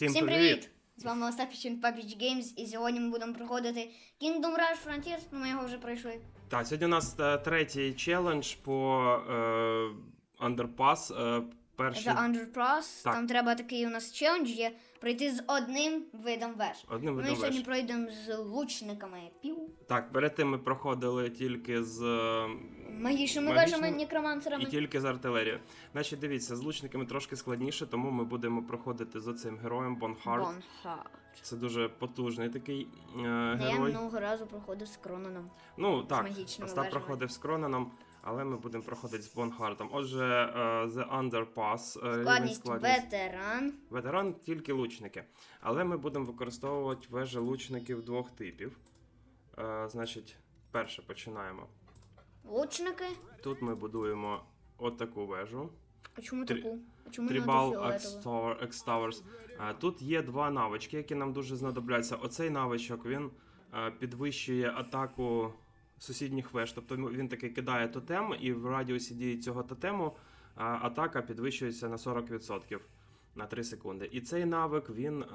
Всім, Всім привіт! привіт! З вами Остапічин PUBG Games, і сьогодні ми будемо проходити Kingdom Rush Frontiers, ну ми його вже пройшли. Так, сьогодні у нас е, третій челендж по е, Underpass. Е, перший Це Underpass, Так. там треба такий у нас челендж є пройти з одним видом веж. одним Ми видом сьогодні веж. пройдемо з лучниками пів, Так, перед тим ми проходили тільки з е, магічними Магічними вежами, некромансерами. і тільки з артилерією. Значить, дивіться, з лучниками трошки складніше, тому ми будемо проходити з оцим героєм Бонхард. Бонхард. Це дуже потужний такий е, я герой. минулого разу проходив з Крононом. Ну так, магічними Остап вежами. проходив з Кронаном, але ми будемо проходити з Бонхартом. Отже, е, The Underpass, е, рівень складність. ветеран. Ветеран тільки лучники. Але ми будемо використовувати вежі лучників двох типів. Е, значить, перше починаємо. Лучники. Тут ми будуємо отаку вежу. А чому Трі- таку? А чому? X-Tower- X-Towers. Е, Тут є два навички, які нам дуже знадобляться. Оцей навичок він підвищує атаку сусідніх веж. Тобто він таки кидає тотем, і в радіусі дії цього тотему атака підвищується на 40% на 3 секунди. І цей навик він е,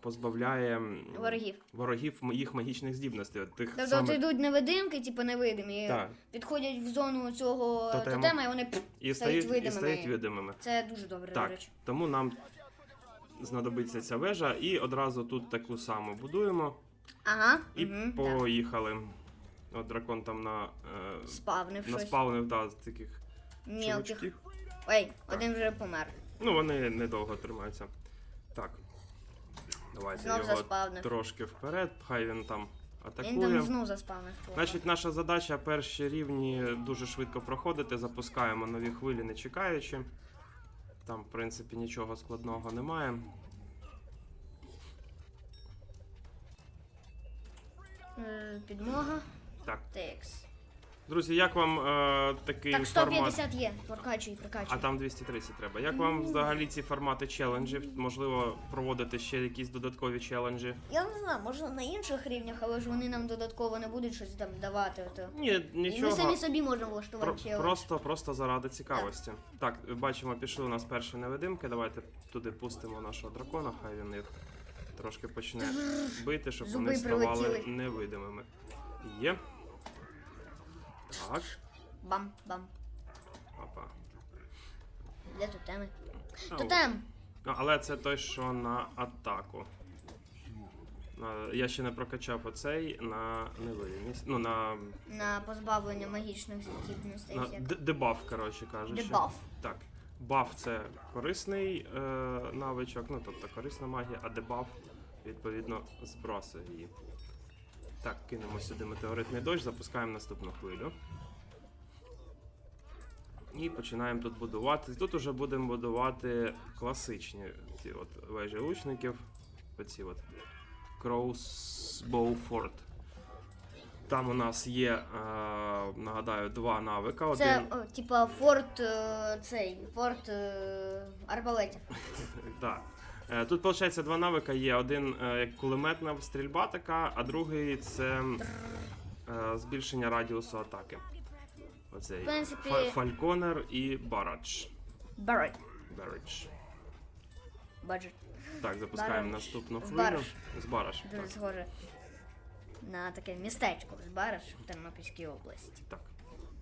позбавляє Ворогів. ворогів їх магічних здібностей. От Тих Тобто самих... йдуть невидимки, типу невидимі, Так. підходять в зону цього Тотему. тотема, і вони пф, І стають і видимими. стають видимими. Це дуже добре, до Так, речі. тому нам знадобиться ця вежа, і одразу тут таку саму будуємо. Ага, І угу, так. поїхали. От дракон там на, е, спавнив щось. наспавнив да, з таких Мілких. чувачків. Ой, один вже помер. Ну, вони недовго тримаються. Так. Давайте Знов його заспавнив. трошки вперед, хай він там Він там атакує. знов заспавнив. Значить, наша задача перші рівні дуже швидко проходити, запускаємо нові хвилі, не чекаючи. Там, в принципі, нічого складного немає. Е, Підмога. Так. Текс. Друзі, як вам е, такий Так, формат? 150 є. Прокачуй, прокачуй. А там 230 треба. Як вам взагалі ці формати челенджів? Можливо, проводити ще якісь додаткові челенджі? Я не знаю, може на інших рівнях, але ж вони нам додатково не будуть щось там давати. То... Ні, І ми нічого. самі собі можемо влаштувати Про- челендж. просто, просто заради цікавості. Так, бачимо, пішли у нас перші невидимки. Давайте туди пустимо нашого дракона, хай він їх трошки почне бити, щоб Зуби вони ставали прилетіли. невидимими. Є. Так. Бам, бам. Опа. Де тотеми? Ау. Тотем! Ну, але це той, що на атаку. На- Я ще не прокачав оцей на невидимість. Ну, на, На позбавлення магічних здібностей. на д- дебаф, коротше кажучи. Дебаф. Так. Баф це корисний е, навичок, ну тобто корисна магія, а дебаф, відповідно, збросує її. Так, кинемо сюди метеоритний дощ, запускаємо наступну хвилю. І починаємо тут будувати. Тут уже будемо будувати класичні ці от вежі лучників. Оці от Crossbow Fort. Там у нас є, е, нагадаю, два навика. Це, о, типа, форт е, цей, форт е, арбалетів. Так. Е, Тут, виходить, два навика є. Один е, як кулеметна стрільба така, а другий це е, збільшення радіусу атаки. Оцей принципі- Фальконер і Барадж. Барет. Барадж. Баджет. Так, запускаємо Барадж. наступну хвилю. Барадж. З Барадж. Дуже Так. схоже на таке містечко з Бараш в Тернопільській області. так.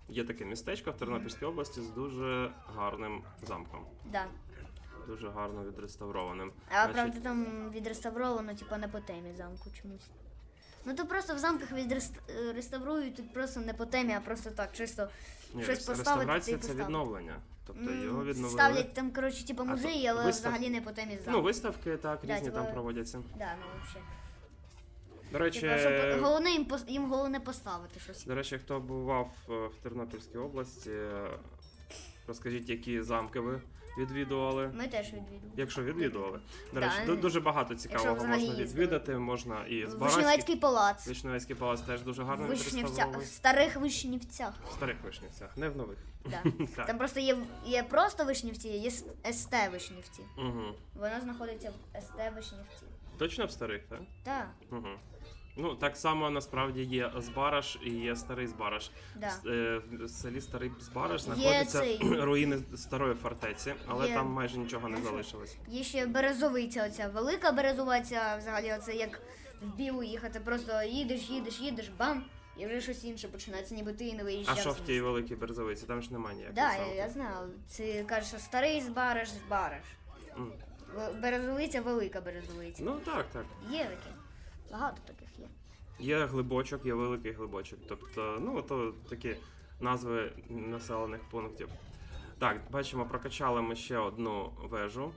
Є таке містечко в Тернопільській області з дуже гарним замком. Да. Дуже гарно відреставрованим. А Значить, правда там відреставровано, типа не по темі замку чомусь. Ну то просто в замках відреставрують тут просто не по темі, а просто так, чисто ні, щось поставити. реставрація це відновлення. Тобто його відновили. Ставлять там, коротше, типа А музеї, але вистав- взагалі не по темі замку. Ну, виставки так, Да, різні типа- там проводяться. Да, ну. До речі, Типа, головне їм їм головне поставити щось. до речі, хто бував е, в Тернопільській області, е, розкажіть, які замки ви відвідували. Ми теж відвідували. Якщо відвідували. До Да. речі, ду- дуже багато цікавого взагалі можна їздили. відвідати. Можна і з Вишневецький палац. Вишневецький палац теж дуже гарно Вишнівця... відреставрований. В старих вишнівцях. В старих вишнівцях, не в нових. Да. Так. Там просто є, є просто вишнівці, є с- СТ вишнівці. Угу. Вона знаходиться в СТ вишнівці. Точно в старих, так? Так. Угу. Ну, так само насправді є Збараш і є старий Збараш. Да. С- е, В селі Старий Збараш знаходяться цей- руїни старої фортеці, але Є- там майже нічого не Знаєш, залишилось. Є ще березовиця, оця велика березовиця, взагалі оце як в білу їхати. Просто їдеш, їдеш, їдеш, бам, і вже щось інше починається, ніби ти і не А виїжджав. що в тій великій березовиці? Там ж немає ніякого. Да, я, я знаю. Це каже, що старий збараш, збараш. М. Березовиця, велика березовиця. Ну так, так. Є таке. Багато таких є. Є глибочок, є великий глибочок. Тобто, ну то такі назви населених пунктів. Так, бачимо, прокачали ми ще одну вежу.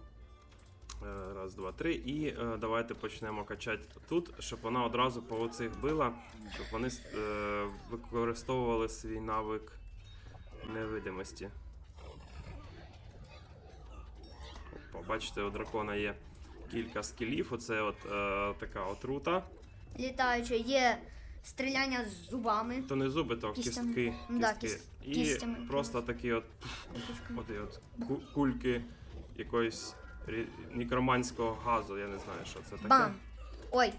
Е, Раз, два, три. І е, давайте почнемо качати тут, щоб вона одразу по оцих била, щоб вони е, використовували свій навик невидимості. Опа, бачите, у дракона є кілька скілів. Оце от е, така отрута. Літаюче, є стріляння з зубами. То не зуби, то Кістями. кістки. Да, кіс- І кістями просто такі от, от, і от ку- кульки якоїсь рі- нікроманського газу, я не знаю, що це таке. Бам! Ой,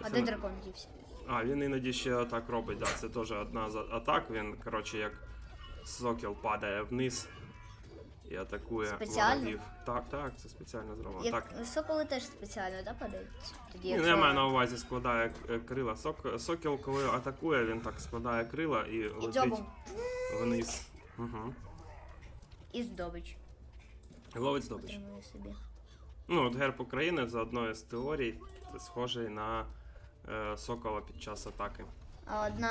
а Це де дракон дівся? А, він іноді ще атак робить, да, це теж одна з атак. Він, коротше, як сокіл падає вниз і атакує Спеціально? ворогів. Так, так, це спеціально зроблено. Як Так. соколи теж спеціально, да, падають? Тоді, Ні, якщо- я маю на увазі складає е, крила. Сок, сокіл, коли атакує, він так складає крила і І летить дзьобом. вниз. Угу. І здобич. Ловить здобич. Собі. Ну, от герб України за одною з теорій це схожий на е, сокола під час атаки. А одна,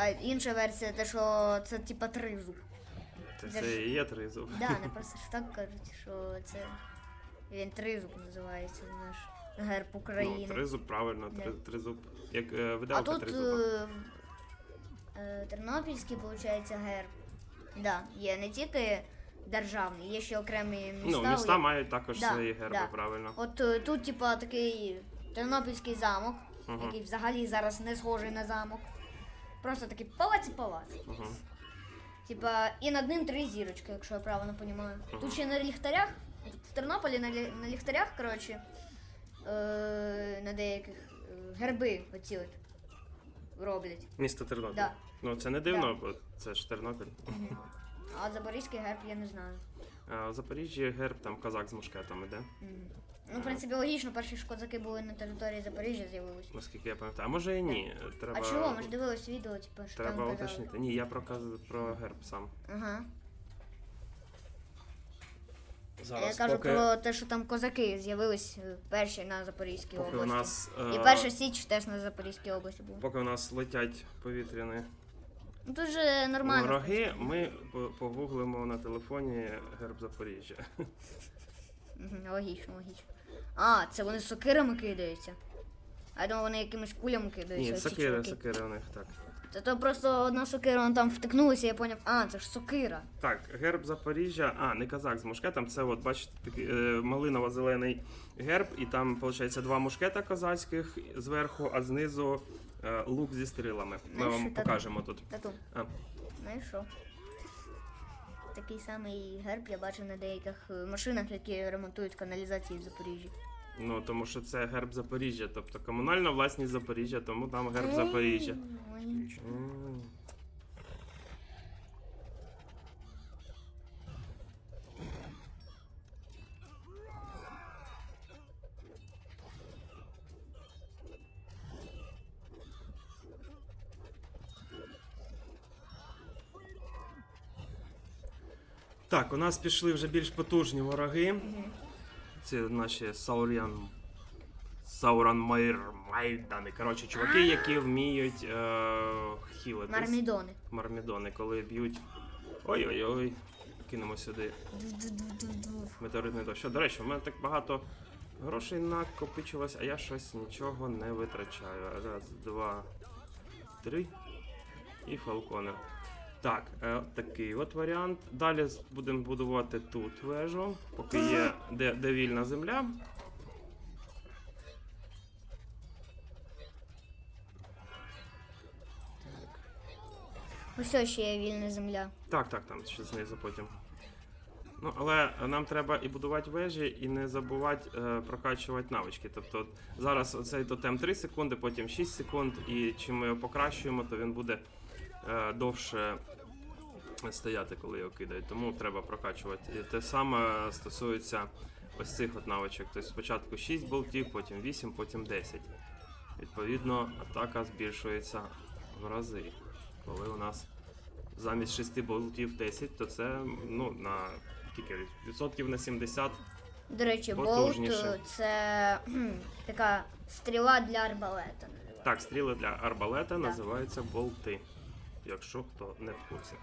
а інша версія, те, що це типа тризуб. Це, Це це ж- і є тризуб. Да, не просто ж так кажуть, що це він тризуб називається наш герб України. Ну, тризуб, правильно, три, Да. тризуб. Як е, а виделка тут тризуба. е, е, тернопільський, виходить, герб. Да, є не тільки державний, є ще окремі міста. ну, міста мають також Да, свої герби, да. правильно. От е, тут, типа, такий тернопільський замок, Мгм. який взагалі зараз не схожий на замок. Просто такий палац і палац. Угу. Типа, і над ним три зірочки, якщо я правильно розумію. Тут ще на ліхтарях, в Тернополі на, лі- на ліхтарях, коротше, е, на деяких е, герби оці от роблять. Місто Тернопіль. Да. Ну це не дивно, Да. бо це ж Тернопіль. А Запорізький герб я не знаю. А в Запоріжжі герб там козак з мушкетом іде, Мгм. Ну, в принципі, логічно, перші ж козаки були на території Запоріжжя з'явились. наскільки я пам'ятаю. А може і ні. Треба, А чого? Ми ж дивились відео, типу, що треба там казали. уточнити. Ні, я про, каз- про герб сам. Ага. А Зараз, я кажу поки, про те, що там козаки з'явились е, перші на Запорізькій поки у області. нас І е, перша січ теж на Запорізькій області була. поки у нас летять повітряні Ну тут же нормально. вороги, ми по- погуглимо на телефоні герб Запоріжжя. Мгм, логічно, логічно. А, це вони сокирами кидаються. А я думав, вони якимись кулями кидаються. Ні, оці сокири, чуваки. сокири у них так. Та то просто одна сокира, вона там втикнулася, я поняв, а, це ж сокира. Так, герб Запоріжжя, а, не казак з мушкетом, це от, бачите, такий е, малиново-зелений герб, і там, виходить, два мушкета козацьких зверху, а знизу е, лук зі стрілами. Ми Знаєш, вам що так- покажемо тут. Тату, А, знаєш що? Такий самий герб я бачив на деяких е, машинах, які ремонтують каналізації в Запоріжжі. ну, тому що це герб Запоріжжя, тобто комунальна власність Запоріжжя, тому там герб Запоріжжя. М. Так, у нас пішли вже більш потужні вороги. Це наші Сауріан. Сауран Майр Майдани. Коротше, чуваки, які вміють е, хілитись. Мармідони. Мармідони, коли б'ють. Ой-ой-ой. Кинемо сюди метеоритний дощ. Що, До речі, у мене так багато грошей накопичилось, а я щось нічого не витрачаю. Раз, два, три. І фалкони. Так, е, такий от варіант. Далі будемо будувати тут вежу, поки є де, де вільна земля. Ось ще є вільна земля. Так, так, там ще знизу потім. Ну, але нам треба і будувати вежі, і не забувати е, прокачувати навички. Тобто от зараз оцей тотем 3 секунди, потім 6 секунд, і чим ми його покращуємо, то він буде е, довше стояти, коли його кидають. Тому треба прокачувати. І те саме стосується ось цих от навичок. Тобто спочатку 6 болтів, потім 8, потім 10. Відповідно, атака збільшується в рази. Коли у нас замість 6 болтів 10, то це ну, на скільки відсотків на 70. До речі, болт Потужніше. е, це кхм, така стріла для арбалета. Так, стріли для арбалета називаються болти. Якщо хто не в курсі.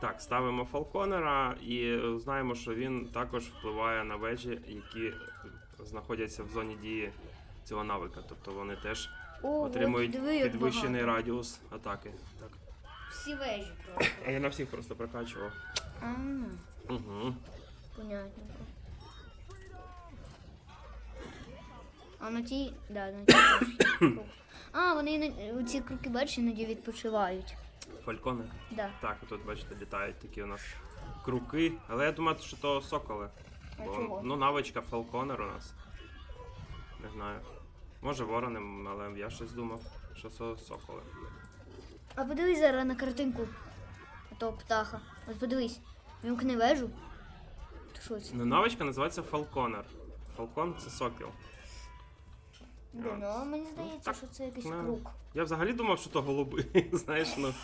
Так, ставимо фалконера і знаємо, що він також впливає на вежі, які знаходяться в зоні дії цього навика. Тобто вони теж О, отримують от диви, як підвищений багато. радіус атаки. Так. Всі вежі просто. А я на всіх просто прокачував. А, Угу. понятненько. А на тій, да, на тій теж є круг. А, вони іно- ці круки, бачиш, іноді відпочивають. Фальконер. Да. Так, тут бачите, літають такі у нас круки. Але я думаю, що то соколи. А Бо, чого? ну, навичка Фалконер у нас. Не знаю. Може ворони, але я щось думав, що це соколи. А подивись зараз на картинку того птаха. От подивись, вімкни вежу. Ти що це? Ну, навичка називається Фалконер. Фалкон це сокіл. Блін, ну мені здається, що це якийсь ну. круг. Я взагалі думав, що то голуби. Знаєш, ну.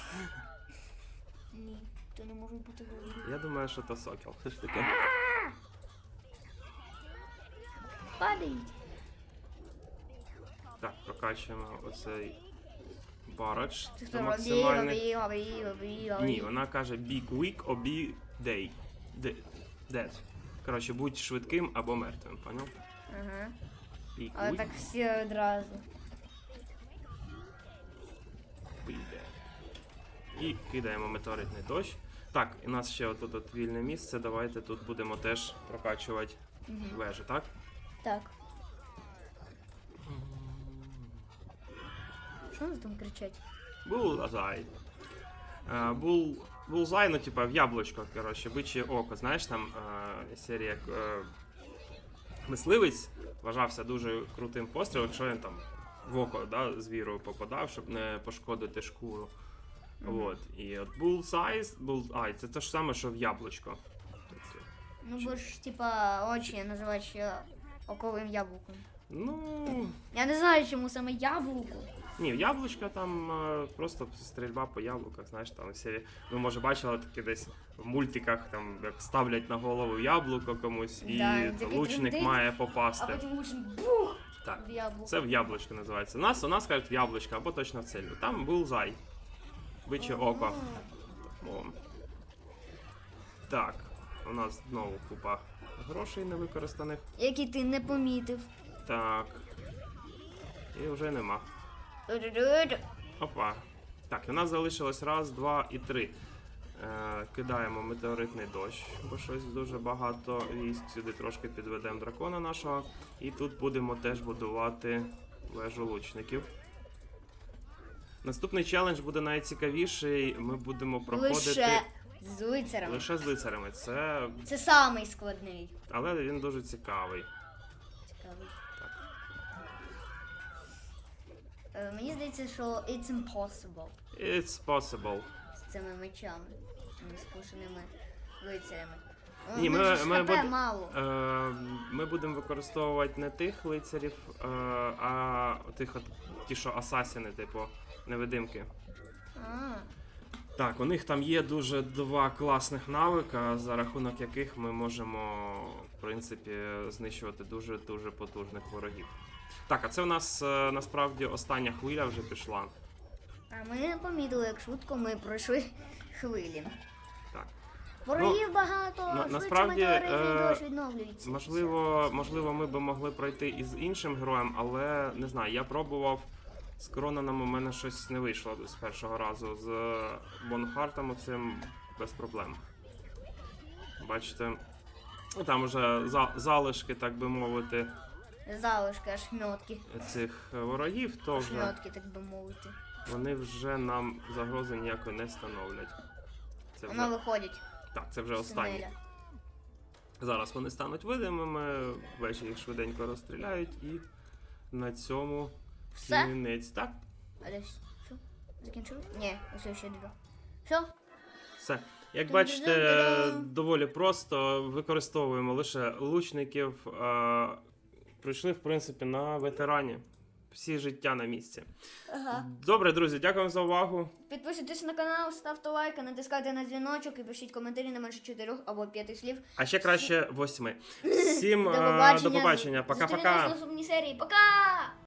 Ні, то не може бути голубі. Я думаю, що то сокіл. Все ж таки. Падають. Так, прокачуємо оцей барач. До максимальних. Ні, вона каже be quick or be day. De- Dead. Коротше, будь швидким або мертвим, поняв? Ага. Be Але так всі одразу. dead. І кидаємо метеоритний дощ. Так, у нас ще отут от вільне місце. Давайте тут будемо теж прокачувати Мгм. вежу, так? Так. Що вони там кричать? Булзай. Е, Бул. Булзай, ну типа в яблучко, коротше, биче око. Знаєш, там е, серія е, мисливець вважався дуже крутим пострілом, якщо він там в око да, звіру попадав, щоб не пошкодити шкуру. Мгм. От. І от Bullseye, Bullseye, це те ж саме, що в яблучко. Тобто, Ну, бо ж, типа, очі називають ще оковим яблуком. Ну. Я не знаю, чому саме яблуко. Ні, яблучка там е, просто стрільба по яблуках, знаєш, там серії. Ви може бачили таке десь в мультиках, там як ставлять на голову яблуко комусь, і Да, такий лучник трендить, має А попасти. потім лучше бух Так, в яблуко. це в яблучко називається. Нас у нас кажуть в яблучко або точно в цельну. Там був зай. Биче око. О. Так, у нас знову купа грошей невикористаних. Які ти не помітив. Так. І вже нема. Ду-ду-ду-ду. Опа. Так, у нас залишилось раз, два і три. Е, кидаємо метеоритний дощ, бо щось дуже багато військ. Сюди трошки підведемо дракона нашого. І тут будемо теж будувати вежу лучників. Наступний челендж буде найцікавіший. Ми будемо проходити Лише з лицарами. лише з лицарями. Це. Це самий складний. Але він дуже цікавий. Цікавий. Так. Е, Мені здається, що it's impossible It's possible. з цими мечами, цими спушеними лицарями. Ну, Ні, в них ми- же ж ХП мало. Е, ми будемо використовувати не тих лицарів, е, а тих от, ті, що асасіни, типу, невидимки. А, Так, у них там є дуже два класних навика, за рахунок яких ми можемо, в принципі, знищувати дуже дуже потужних ворогів. Так, а це у нас е, насправді остання хвиля вже пішла. а ми не помітили, як швидко ми пройшли хвилі. Так. Ворогів багато, на- швидше насправді, метеоритний е, дощ відновлюється. Можливо, можливо, ми би могли пройти із іншим героєм, але не знаю, я пробував з Кронаном, у мене щось не вийшло з першого разу. З Бонхартом оцим без проблем. Бачите, ну, там уже за- залишки, так би мовити, Залишки, аж шмьотки. цих ворогів, то вже. Шмьотки, так би мовити. вони вже нам загрози ніякої не становлять. Це Воно вже, виходить. так, це вже з тунеля. Зараз вони стануть видимими, ввечері їх швиденько розстріляють і на цьому Все? кінець. Так, А десь що? Закінчили? Ні, ось ще два. Все? все. Як Ту-ду-ду-ду-ду. бачите, доволі просто використовуємо лише лучників. А, прийшли, в принципі, на ветерані. Всі життя на місці. Ага. Добре, друзі, дякуємо за увагу. Підписуйтесь на канал, ставте лайки, натискайте на дзвіночок і пишіть коментарі не менше чотирьох або п'яти слів. А ще краще восьми. Всім До побачення. до побачення. Пока-пока. Серії. Пока!